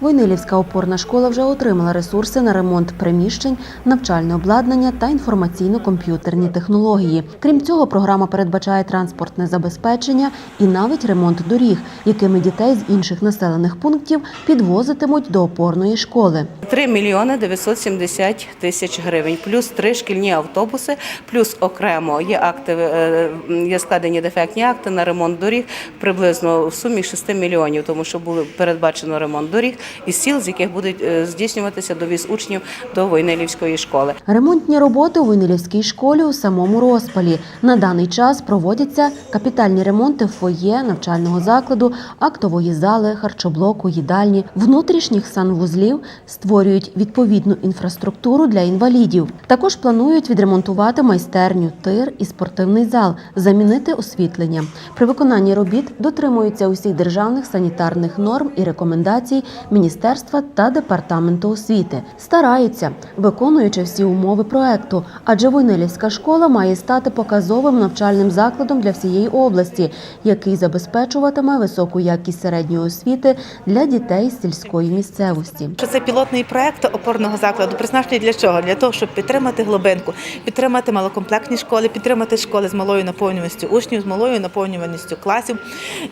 Войнилівська опорна школа вже отримала ресурси на ремонт приміщень, навчальне обладнання та інформаційно-комп'ютерні технології. Крім цього, програма передбачає транспортне забезпечення і навіть ремонт доріг, якими дітей з інших населених пунктів підвозитимуть до опорної школи. 3 мільйони 970 тисяч гривень, плюс три шкільні автобуси, плюс окремо є акти, е, є складені дефектні акти на ремонт доріг приблизно в сумі 6 мільйонів, тому що було передбачено ремонт доріг із сіл, з яких буде е, здійснюватися довіз учнів до Войнилівської школи. Ремонтні роботи у Войнилівській школі у самому розпалі. На даний час проводяться капітальні ремонти фоє навчального закладу, актової зали, харчоблоку, їдальні, внутрішніх санвузлів, створюють відповідну інфраструктуру для інвалідів. Також планують відремонтувати майстерню, тир і спортивний зал, замінити освітлення. При виконанні робіт дотримуються усіх державних санітарних норм і рекомендацій міністерства та департаменту освіти. Стараються, виконуючи всі умови проекту, адже Войнилівська школа має стати показовим навчальним закладом для всієї області, який забезпечуватиме високу якість середньої освіти для дітей з сільської місцевості. Це пілотний проект опорного закладу призначений для чого? Для того, щоб підтримати глибинку, підтримати малокомплектні школи, підтримати школи з малою наповнюваністю учнів, з малою наповнюваністю класів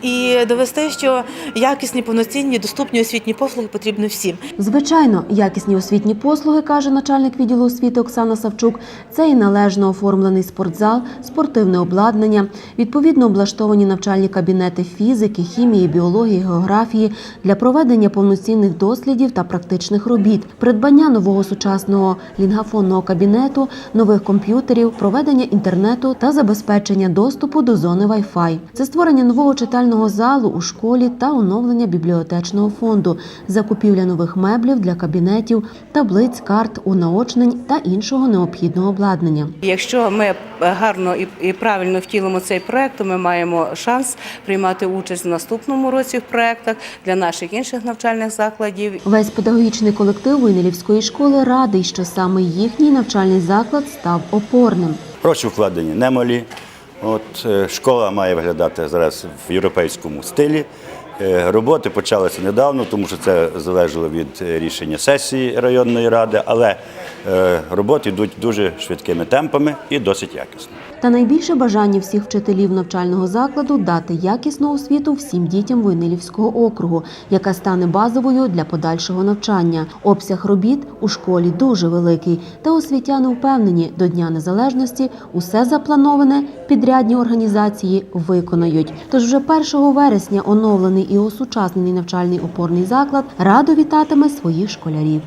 і довести, що якісні, повноцінні, доступні освітні послуги потрібні всім. Звичайно, якісні освітні послуги, каже начальник відділу освіти Оксана Савчук, це і належно оформлений спортзал, спортивне обладнання, відповідно облаштовані навчальні кабінети фізики, хімії, біології, географії для проведення повноцінних дослідів та практичних робіт, придбання нового сучасного лінгафонного кабінету, нових комп'ютерів, проведення інтернету та забезпечення доступу до зони Wi-Fi. Це створення нового читального залу у школі та оновлення бібліотечного фонду, закупівля нових меблів для кабінетів, таблиць, карт, унаочнень та іншого необхідного обладнання. Якщо ми гарно і, правильно втілимо цей проект, то ми маємо шанс приймати участь в наступному році в проектах для наших інших навчальних закладів. Весь педагогічний колектив Войнилівської школи радий, що саме їхній навчальний заклад став опорним. Гроші вкладені немалі. От е, школа має виглядати зараз в європейському стилі. Е, Роботи почалися недавно, тому що це залежало від е, рішення сесії районної ради, але роботи йдуть дуже швидкими темпами і досить якісно. Та найбільше бажання всіх вчителів навчального закладу дати якісну освіту всім дітям Войнилівського округу, яка стане базовою для подальшого навчання. Обсяг робіт у школі дуже великий, та освітяни впевнені, до Дня Незалежності усе заплановане підрядні організації виконають. Тож вже 1 вересня оновлений і осучаснений навчальний опорний заклад радо вітатиме своїх школярів.